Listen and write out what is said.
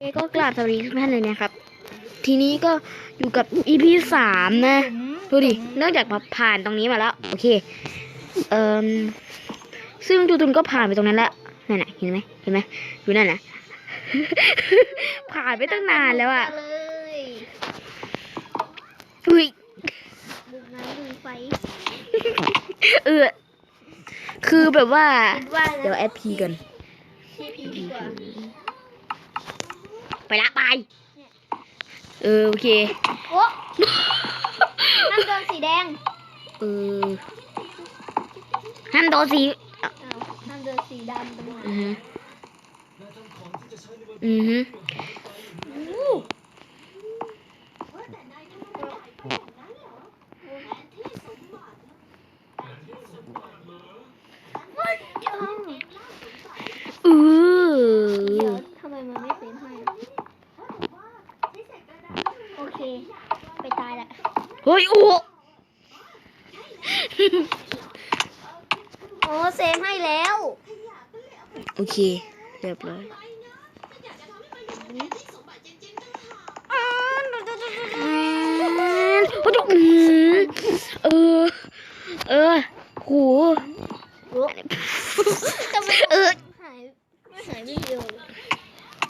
เอก็กราบสวัสดีทุกท่านเลยนะครับ ทีนี้ก็อยู่กับ EP สามนะ ดูดิ เนื่องจากผ่านตรงนี้มาแล้ว โอเค เอ่อ ซึ่งจูตุนก็ผ่านไปตรงนั้นแล้วนั่นน่ะเห็นไหมเห็นไหมอยู่นั่นน่ะ ผ่านไปตั้งนานแล้วอะเลยอุ้ยบุกน้ำบุกไฟ เออ คือแบบว่าคิดว่าเดี๋ยวแอดพีกันที่พีดีกว่า ไปละไป เออโอเคโอ้นั่นโดนสีแดง เออห้ามโดนสีอ้าวนั่นโดนสีดำตรงไหนอือฮึอือฮึ โอเค ไปตายละเฮ้ยโอ้โอ้เซฟให้แล้ว โอเค เรียบร้อยโอ้โหเออ เออโหเออหายหม่เร็ว